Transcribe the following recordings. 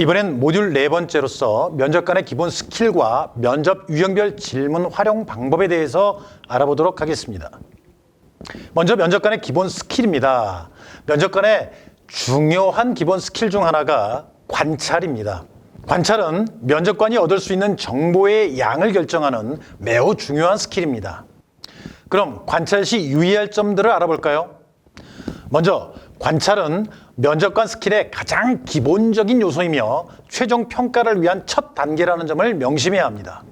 이번엔 모듈 네 번째로서 면접관의 기본 스킬과 면접 유형별 질문 활용 방법에 대해서 알아보도록 하겠습니다. 먼저 면접관의 기본 스킬입니다. 면접관의 중요한 기본 스킬 중 하나가 관찰입니다. 관찰은 면접관이 얻을 수 있는 정보의 양을 결정하는 매우 중요한 스킬입니다. 그럼 관찰 시 유의할 점들을 알아볼까요? 먼저 관찰은 면접관 스킬의 가장 기본적인 요소이며 최종 평가를 위한 첫 단계라는 점을 명심해야 합니다.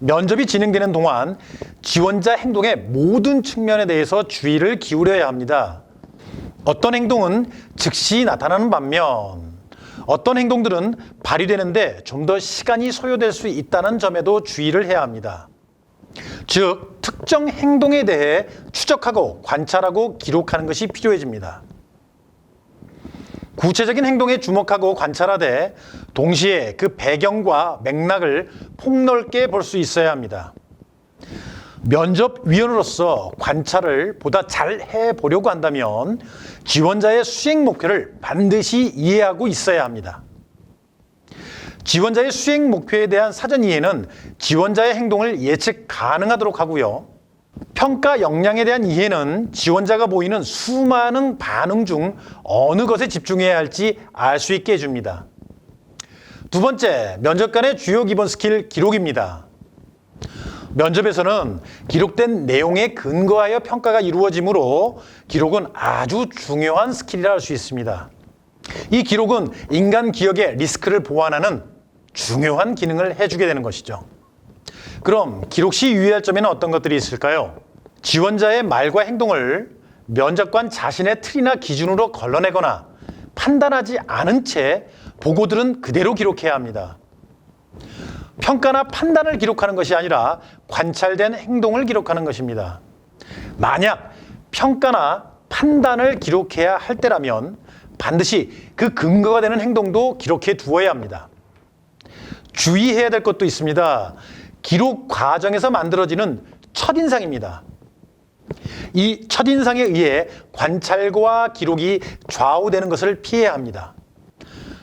면접이 진행되는 동안 지원자 행동의 모든 측면에 대해서 주의를 기울여야 합니다. 어떤 행동은 즉시 나타나는 반면 어떤 행동들은 발휘되는데 좀 더 시간이 소요될 수 있다는 점에도 주의를 해야 합니다. 즉, 특정 행동에 대해 추적하고 관찰하고 기록하는 것이 필요해집니다. 구체적인 행동에 주목하고 관찰하되 동시에 그 배경과 맥락을 폭넓게 볼 수 있어야 합니다. 면접위원으로서 관찰을 보다 잘 해보려고 한다면 지원자의 수행 목표를 반드시 이해하고 있어야 합니다. 지원자의 수행 목표에 대한 사전 이해는 지원자의 행동을 예측 가능하도록 하고요. 평가 역량에 대한 이해는 지원자가 보이는 수많은 반응 중 어느 것에 집중해야 할지 알 수 있게 해줍니다. 두 번째, 면접관의 주요 기본 스킬 기록입니다. 면접에서는 기록된 내용에 근거하여 평가가 이루어지므로 기록은 아주 중요한 스킬이라 할 수 있습니다. 이 기록은 인간 기억의 리스크를 보완하는 중요한 기능을 해주게 되는 것이죠. 그럼 기록 시 유의할 점에는 어떤 것들이 있을까요? 지원자의 말과 행동을 면접관 자신의 틀이나 기준으로 걸러내거나 판단하지 않은 채 보고들은 그대로 기록해야 합니다. 평가나 판단을 기록하는 것이 아니라 관찰된 행동을 기록하는 것입니다. 만약 평가나 판단을 기록해야 할 때라면 반드시 그 근거가 되는 행동도 기록해 두어야 합니다. 주의해야 될 것도 있습니다. 기록 과정에서 만들어지는 첫인상입니다. 이 첫인상에 의해 관찰과 기록이 좌우되는 것을 피해야 합니다.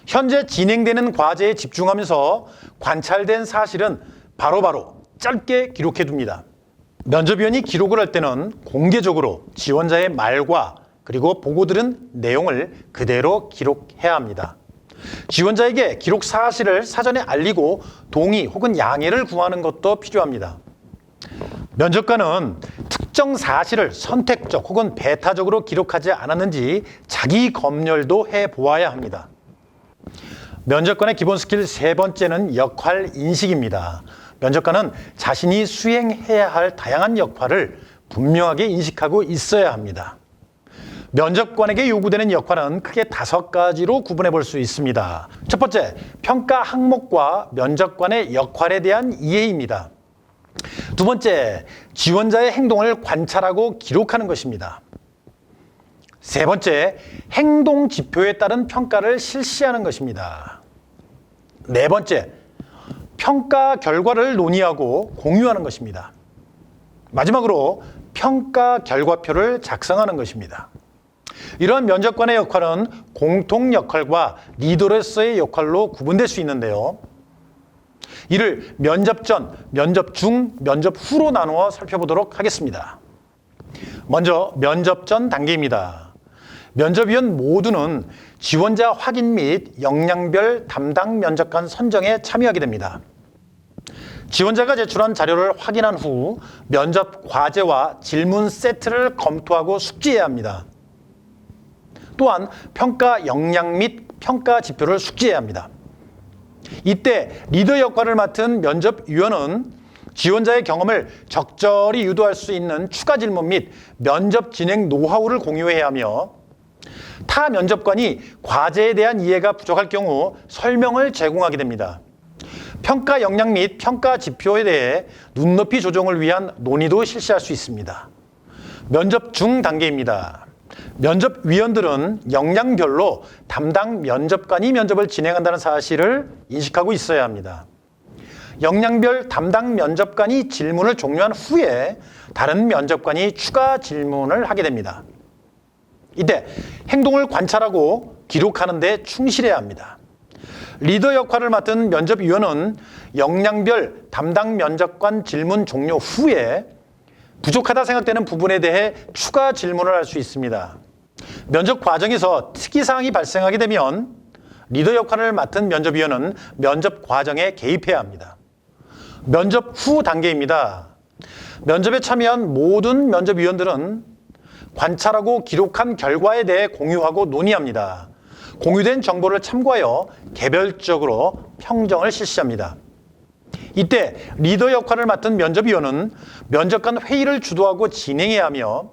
현재 진행되는 과제에 집중하면서 관찰된 사실은 바로바로 짧게 기록해 둡니다. 면접위원이 기록을 할 때는 공개적으로 지원자의 말과 그리고 보고 들은 내용을 그대로 기록해야 합니다. 지원자에게 기록 사실을 사전에 알리고 동의 혹은 양해를 구하는 것도 필요합니다. 면접관은 특정 사실을 선택적 혹은 배타적으로 기록하지 않았는지 자기 검열도 해 보아야 합니다. 면접관의 기본 스킬 세 번째는 역할 인식입니다. 면접관은 자신이 수행해야 할 다양한 역할을 분명하게 인식하고 있어야 합니다. 면접관에게 요구되는 역할은 크게 다섯 가지로 구분해 볼 수 있습니다. 첫 번째, 평가 항목과 면접관의 역할에 대한 이해입니다. 두 번째, 지원자의 행동을 관찰하고 기록하는 것입니다. 세 번째, 행동 지표에 따른 평가를 실시하는 것입니다. 네 번째, 평가 결과를 논의하고 공유하는 것입니다. 마지막으로 평가 결과표를 작성하는 것입니다. 이러한 면접관의 역할은 공통 역할과 리더로서의 역할로 구분될 수 있는데요. 이를 면접 전, 면접 중, 면접 후로 나누어 살펴보도록 하겠습니다. 먼저 면접 전 단계입니다. 면접위원 모두는 지원자 확인 및 역량별 담당 면접관 선정에 참여하게 됩니다. 지원자가 제출한 자료를 확인한 후 면접 과제와 질문 세트를 검토하고 숙지해야 합니다. 또한 평가 역량 및 평가 지표를 숙지해야 합니다. 이때 리더 역할을 맡은 면접위원은 지원자의 경험을 적절히 유도할 수 있는 추가 질문 및 면접 진행 노하우를 공유해야 하며 타 면접관이 과제에 대한 이해가 부족할 경우 설명을 제공하게 됩니다. 평가 역량 및 평가 지표에 대해 눈높이 조정을 위한 논의도 실시할 수 있습니다. 면접 중 단계입니다. 면접위원들은 역량별로 담당 면접관이 면접을 진행한다는 사실을 인식하고 있어야 합니다. 역량별 담당 면접관이 질문을 종료한 후에 다른 면접관이 추가 질문을 하게 됩니다. 이때 행동을 관찰하고 기록하는 데 충실해야 합니다. 리더 역할을 맡은 면접위원은 역량별 담당 면접관 질문 종료 후에 부족하다 생각되는 부분에 대해 추가 질문을 할 수 있습니다. 면접 과정에서 특이사항이 발생하게 되면 리더 역할을 맡은 면접위원은 면접 과정에 개입해야 합니다. 면접 후 단계입니다. 면접에 참여한 모든 면접위원들은 관찰하고 기록한 결과에 대해 공유하고 논의합니다. 공유된 정보를 참고하여 개별적으로 평정을 실시합니다. 이때 리더 역할을 맡은 면접위원은 면접관 회의를 주도하고 진행해야 하며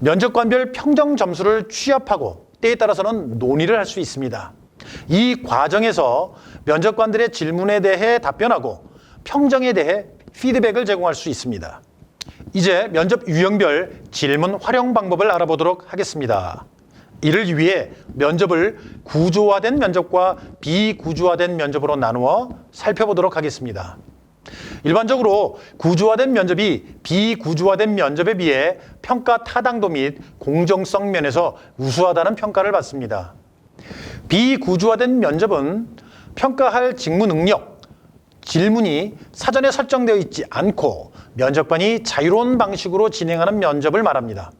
면접관별 평정 점수를 취합하고 때에 따라서는 논의를 할 수 있습니다. 이 과정에서 면접관들의 질문에 대해 답변하고 평정에 대해 피드백을 제공할 수 있습니다. 이제 면접 유형별 질문 활용 방법을 알아보도록 하겠습니다. 이를 위해 면접을 구조화된 면접과 비구조화된 면접으로 나누어 살펴보도록 하겠습니다. 일반적으로 구조화된 면접이 비구조화된 면접에 비해 평가 타당도 및 공정성 면에서 우수하다는 평가를 받습니다. 비구조화된 면접은 평가할 직무 능력, 질문이 사전에 설정되어 있지 않고 면접관이 자유로운 방식으로 진행하는 면접을 말합니다.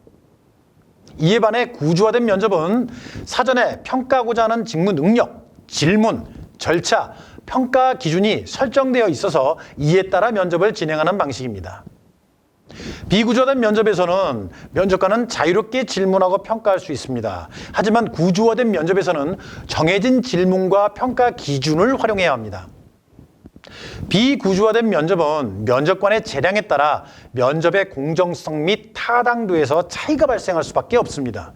이에 반해 구조화된 면접은 사전에 평가하고자 하는 직무 능력, 질문, 절차, 평가 기준이 설정되어 있어서 이에 따라 면접을 진행하는 방식입니다. 비구조화된 면접에서는 면접관은 자유롭게 질문하고 평가할 수 있습니다. 하지만 구조화된 면접에서는 정해진 질문과 평가 기준을 활용해야 합니다. 비구조화된 면접은 면접관의 재량에 따라 면접의 공정성 및 타당도에서 차이가 발생할 수밖에 없습니다.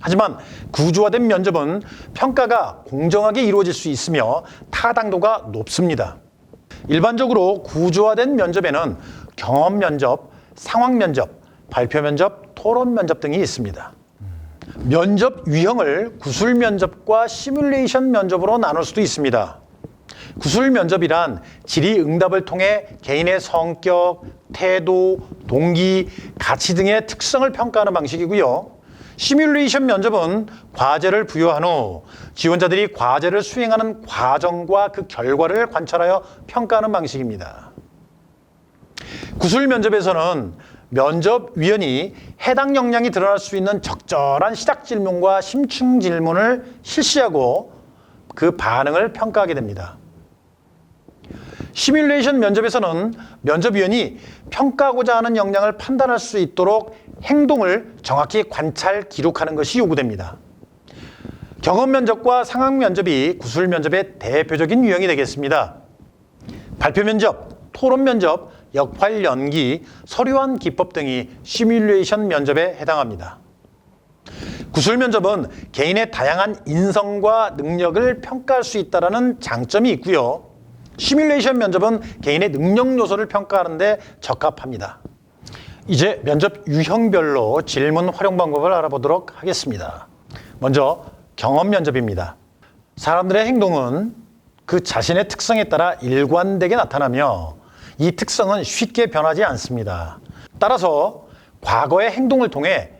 하지만 구조화된 면접은 평가가 공정하게 이루어질 수 있으며 타당도가 높습니다. 일반적으로 구조화된 면접에는 경험 면접, 상황 면접, 발표 면접, 토론 면접 등이 있습니다. 면접 유형을 구술 면접과 시뮬레이션 면접으로 나눌 수도 있습니다. 구술 면접이란 질의 응답을 통해 개인의 성격, 태도, 동기, 가치 등의 특성을 평가하는 방식이고요. 시뮬레이션 면접은 과제를 부여한 후 지원자들이 과제를 수행하는 과정과 그 결과를 관찰하여 평가하는 방식입니다. 구술 면접에서는 면접위원이 해당 역량이 드러날 수 있는 적절한 시작 질문과 심층 질문을 실시하고 그 반응을 평가하게 됩니다. 시뮬레이션 면접에서는 면접위원이 평가하고자 하는 역량을 판단할 수 있도록 행동을 정확히 관찰, 기록하는 것이 요구됩니다. 경험 면접과 상황 면접이 구술 면접의 대표적인 유형이 되겠습니다. 발표 면접, 토론 면접, 역할 연기, 서류한 기법 등이 시뮬레이션 면접에 해당합니다. 구술 면접은 개인의 다양한 인성과 능력을 평가할 수 있다는 장점이 있고요. 시뮬레이션 면접은 개인의 능력 요소를 평가하는데 적합합니다. 이제 면접 유형별로 질문 활용 방법을 알아보도록 하겠습니다. 먼저 경험 면접입니다. 사람들의 행동은 그 자신의 특성에 따라 일관되게 나타나며 이 특성은 쉽게 변하지 않습니다. 따라서 과거의 행동을 통해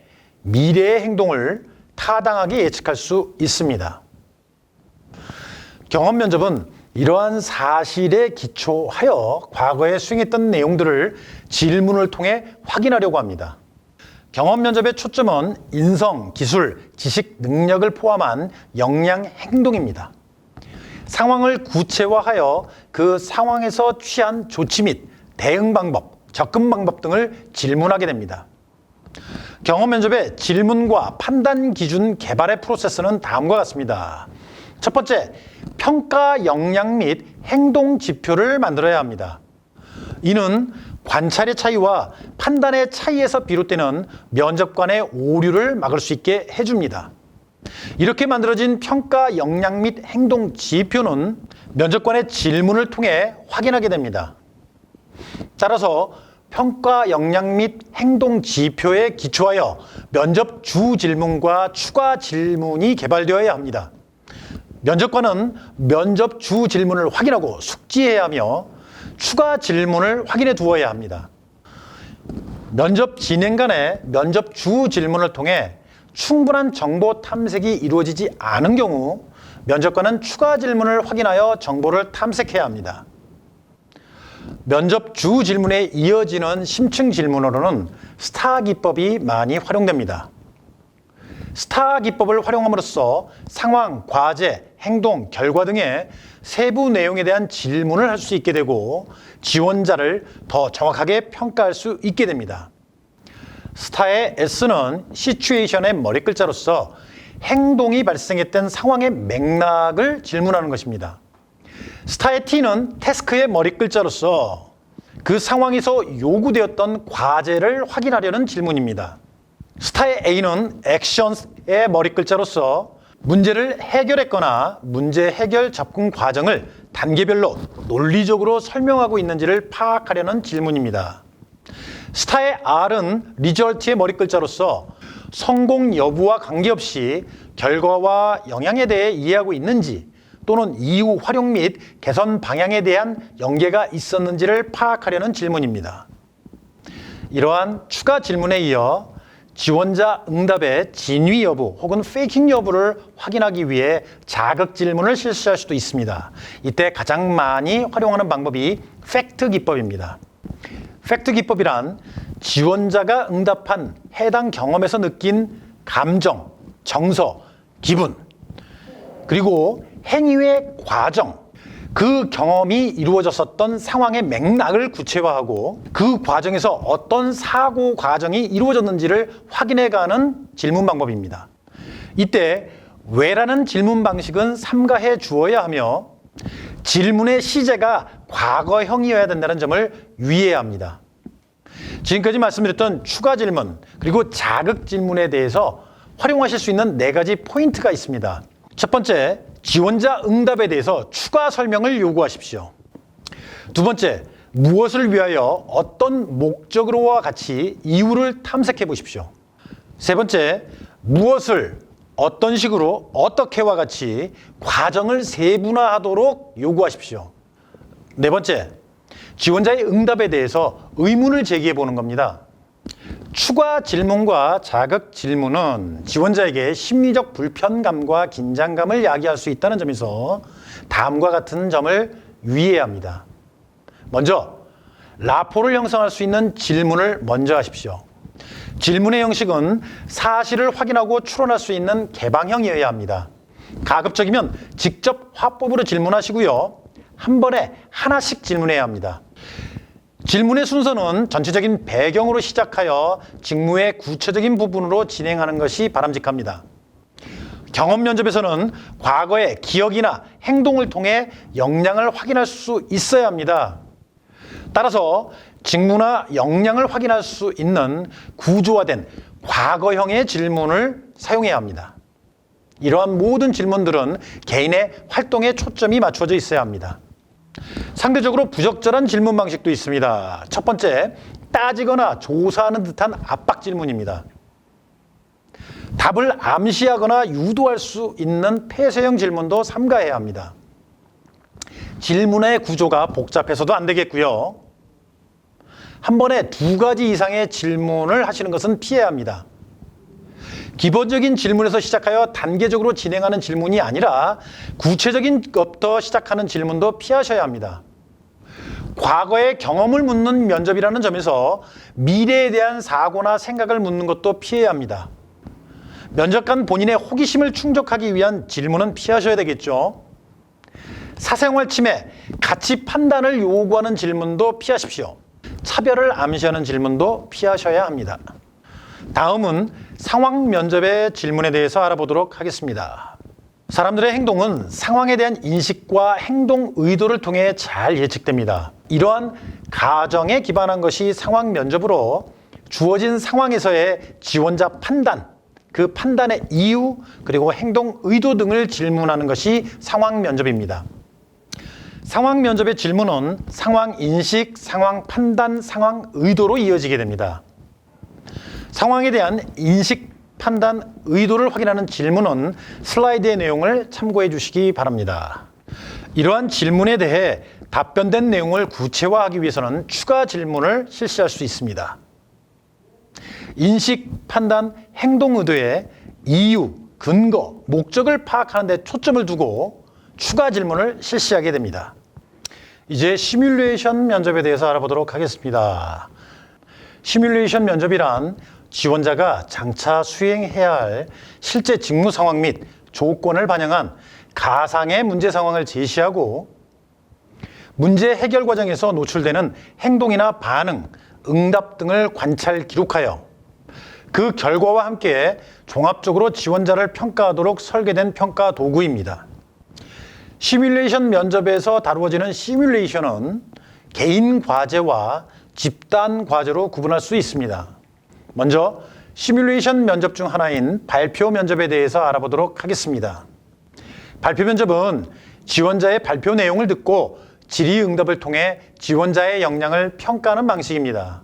미래의 행동을 타당하게 예측할 수 있습니다. 경험 면접은 이러한 사실에 기초하여 과거에 수행했던 내용들을 질문을 통해 확인하려고 합니다. 경험 면접의 초점은 인성, 기술, 지식, 능력을 포함한 역량, 행동입니다. 상황을 구체화하여 그 상황에서 취한 조치 및 대응 방법, 접근 방법 등을 질문하게 됩니다. 경험 면접의 질문과 판단 기준 개발의 프로세스는 다음과 같습니다. 첫 번째, 평가 역량 및 행동 지표를 만들어야 합니다. 이는 관찰의 차이와 판단의 차이에서 비롯되는 면접관의 오류를 막을 수 있게 해줍니다. 이렇게 만들어진 평가 역량 및 행동 지표는 면접관의 질문을 통해 확인하게 됩니다. 따라서 평가 역량 및 행동 지표에 기초하여 면접 주 질문과 추가 질문이 개발되어야 합니다. 면접관은 면접 주 질문을 확인하고 숙지해야 하며 추가 질문을 확인해 두어야 합니다. 면접 진행 간에 면접 주 질문을 통해 충분한 정보 탐색이 이루어지지 않은 경우 면접관은 추가 질문을 확인하여 정보를 탐색해야 합니다. 면접 주 질문에 이어지는 심층 질문으로는 스타 기법이 많이 활용됩니다. 스타 기법을 활용함으로써 상황, 과제, 행동, 결과 등의 세부 내용에 대한 질문을 할 수 있게 되고 지원자를 더 정확하게 평가할 수 있게 됩니다. 스타의 S는 시츄에이션의 머리 글자로서 행동이 발생했던 상황의 맥락을 질문하는 것입니다. 스타의 T는 태스크의 머리 글자로서 그 상황에서 요구되었던 과제를 확인하려는 질문입니다. 스타의 A는 액션의 머리 글자로서 문제를 해결했거나 문제 해결 접근 과정을 단계별로 논리적으로 설명하고 있는지를 파악하려는 질문입니다. 스타의 R은 리절트의 머리 글자로서 성공 여부와 관계없이 결과와 영향에 대해 이해하고 있는지 또는 이후 활용 및 개선 방향에 대한 연계가 있었는지를 파악하려는 질문입니다. 이러한 추가 질문에 이어 지원자 응답의 진위 여부 혹은 페이킹 여부를 확인하기 위해 자극 질문을 실시할 수도 있습니다. 이때 가장 많이 활용하는 방법이 팩트 기법입니다. 팩트 기법이란 지원자가 응답한 해당 경험에서 느낀 감정, 정서, 기분, 그리고 행위의 과정, 그 경험이 이루어졌었던 상황의 맥락을 구체화하고 그 과정에서 어떤 사고 과정이 이루어졌는지를 확인해 가는 질문 방법입니다. 이때 왜라는 질문 방식은 삼가해 주어야 하며 질문의 시제가 과거형이어야 된다는 점을 유의해야 합니다. 지금까지 말씀드렸던 추가 질문 그리고 자극 질문에 대해서 활용하실 수 있는 네 가지 포인트가 있습니다. 첫 번째, 지원자 응답에 대해서 추가 설명을 요구하십시오. 두 번째, 무엇을 위하여 어떤 목적으로와 같이 이유를 탐색해 보십시오. 세 번째, 무엇을 어떤 식으로 어떻게와 같이 과정을 세분화하도록 요구하십시오. 네 번째, 지원자의 응답에 대해서 의문을 제기해 보는 겁니다. 추가 질문과 자극 질문은 지원자에게 심리적 불편감과 긴장감을 야기할 수 있다는 점에서 다음과 같은 점을 유의해야 합니다. 먼저, 라포를 형성할 수 있는 질문을 먼저 하십시오. 질문의 형식은 사실을 확인하고 추론할 수 있는 개방형이어야 합니다. 가급적이면 직접 화법으로 질문하시고요. 한 번에 하나씩 질문해야 합니다. 질문의 순서는 전체적인 배경으로 시작하여 직무의 구체적인 부분으로 진행하는 것이 바람직합니다. 경험 면접에서는 과거의 기억이나 행동을 통해 역량을 확인할 수 있어야 합니다. 따라서 직무나 역량을 확인할 수 있는 구조화된 과거형의 질문을 사용해야 합니다. 이러한 모든 질문들은 개인의 활동에 초점이 맞춰져 있어야 합니다. 상대적으로 부적절한 질문 방식도 있습니다. 첫 번째, 따지거나 조사하는 듯한 압박 질문입니다. 답을 암시하거나 유도할 수 있는 폐쇄형 질문도 삼가해야 합니다. 질문의 구조가 복잡해서도 안 되겠고요. 한 번에 두 가지 이상의 질문을 하시는 것은 피해야 합니다. 기본적인 질문에서 시작하여 단계적으로 진행하는 질문이 아니라 구체적인 것부터 시작하는 질문도 피하셔야 합니다. 과거의 경험을 묻는 면접이라는 점에서 미래에 대한 사고나 생각을 묻는 것도 피해야 합니다. 면접관 본인의 호기심을 충족하기 위한 질문은 피하셔야 되겠죠. 사생활 침해, 가치 판단을 요구하는 질문도 피하십시오. 차별을 암시하는 질문도 피하셔야 합니다. 다음은 상황 면접의 질문에 대해서 알아보도록 하겠습니다. 사람들의 행동은 상황에 대한 인식과 행동 의도를 통해 잘 예측됩니다. 이러한 가정에 기반한 것이 상황 면접으로 주어진 상황에서의 지원자 판단, 그 판단의 이유, 그리고 행동 의도 등을 질문하는 것이 상황 면접입니다. 상황 면접의 질문은 상황 인식, 상황 판단, 상황 의도로 이어지게 됩니다. 상황에 대한 인식, 판단, 의도를 확인하는 질문은 슬라이드의 내용을 참고해 주시기 바랍니다. 이러한 질문에 대해 답변된 내용을 구체화하기 위해서는 추가 질문을 실시할 수 있습니다. 인식, 판단, 행동 의도의 이유, 근거, 목적을 파악하는 데 초점을 두고 추가 질문을 실시하게 됩니다. 이제 시뮬레이션 면접에 대해서 알아보도록 하겠습니다. 시뮬레이션 면접이란 지원자가 장차 수행해야 할 실제 직무 상황 및 조건을 반영한 가상의 문제 상황을 제시하고 문제 해결 과정에서 노출되는 행동이나 반응, 응답 등을 관찰 기록하여 그 결과와 함께 종합적으로 지원자를 평가하도록 설계된 평가 도구입니다. 시뮬레이션 면접에서 다루어지는 시뮬레이션은 개인 과제와 집단 과제로 구분할 수 있습니다. 먼저 시뮬레이션 면접 중 하나인 발표 면접에 대해서 알아보도록 하겠습니다. 발표 면접은 지원자의 발표 내용을 듣고 질의응답을 통해 지원자의 역량을 평가하는 방식입니다.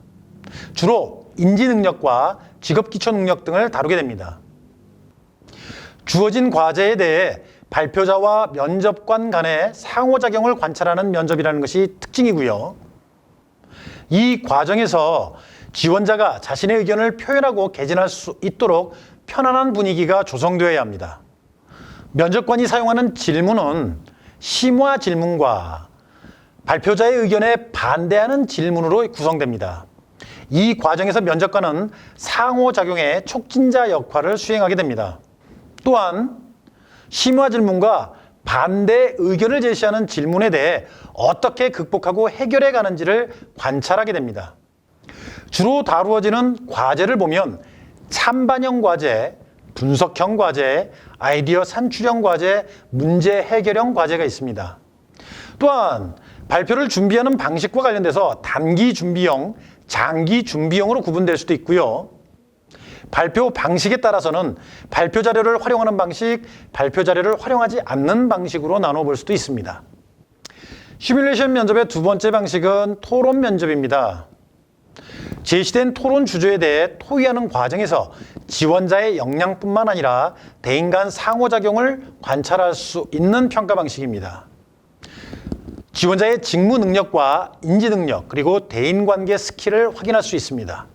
주로 인지 능력과 직업 기초 능력 등을 다루게 됩니다. 주어진 과제에 대해 발표자와 면접관 간의 상호작용을 관찰하는 면접이라는 것이 특징이고요. 이 과정에서 지원자가 자신의 의견을 표현하고 개진할 수 있도록 편안한 분위기가 조성되어야 합니다. 면접관이 사용하는 질문은 심화 질문과 발표자의 의견에 반대하는 질문으로 구성됩니다. 이 과정에서 면접관은 상호작용의 촉진자 역할을 수행하게 됩니다. 또한 심화 질문과 반대 의견을 제시하는 질문에 대해 어떻게 극복하고 해결해 가는지를 관찰하게 됩니다. 주로 다루어지는 과제를 보면 찬반형 과제, 분석형 과제, 아이디어 산출형 과제, 문제 해결형 과제가 있습니다. 또한 발표를 준비하는 방식과 관련돼서 단기 준비형, 장기 준비형으로 구분될 수도 있고요. 발표 방식에 따라서는 발표 자료를 활용하는 방식, 발표 자료를 활용하지 않는 방식으로 나눠볼 수도 있습니다. 시뮬레이션 면접의 두 번째 방식은 토론 면접입니다. 제시된 토론 주제에 대해 토의하는 과정에서 지원자의 역량뿐만 아니라 대인 간 상호작용을 관찰할 수 있는 평가 방식입니다. 지원자의 직무 능력과 인지 능력 그리고 대인 관계 스킬을 확인할 수 있습니다.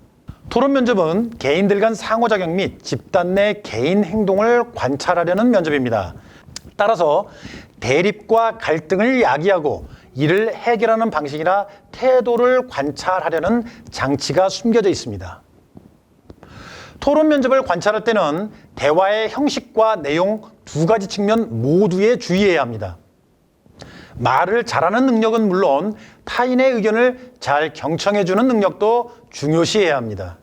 토론 면접은 개인들 간 상호작용 및 집단 내 개인 행동을 관찰하려는 면접입니다. 따라서 대립과 갈등을 야기하고 이를 해결하는 방식이나 태도를 관찰하려는 장치가 숨겨져 있습니다. 토론 면접을 관찰할 때는 대화의 형식과 내용 두 가지 측면 모두에 주의해야 합니다. 말을 잘하는 능력은 물론 타인의 의견을 잘 경청해주는 능력도 중요시해야 합니다.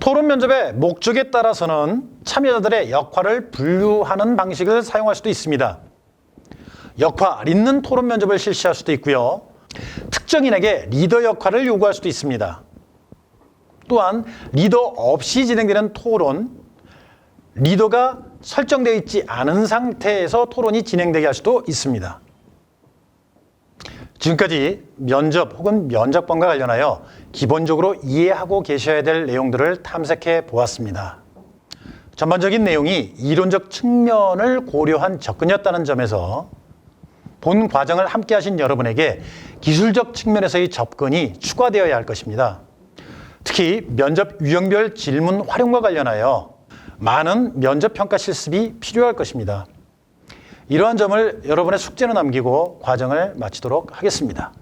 토론 면접의 목적에 따라서는 참여자들의 역할을 분류하는 방식을 사용할 수도 있습니다. 역할 있는 토론 면접을 실시할 수도 있고요. 특정인에게 리더 역할을 요구할 수도 있습니다. 또한 리더 없이 진행되는 토론, 리더가 설정되어 있지 않은 상태에서 토론이 진행되게 할 수도 있습니다. 지금까지 면접 혹은 면접관과 관련하여 기본적으로 이해하고 계셔야 될 내용들을 탐색해 보았습니다. 전반적인 내용이 이론적 측면을 고려한 접근이었다는 점에서 본 과정을 함께 하신 여러분에게 기술적 측면에서의 접근이 추가되어야 할 것입니다. 특히 면접 유형별 질문 활용과 관련하여 많은 면접 평가 실습이 필요할 것입니다. 이러한 점을 여러분의 숙제로 남기고 과정을 마치도록 하겠습니다.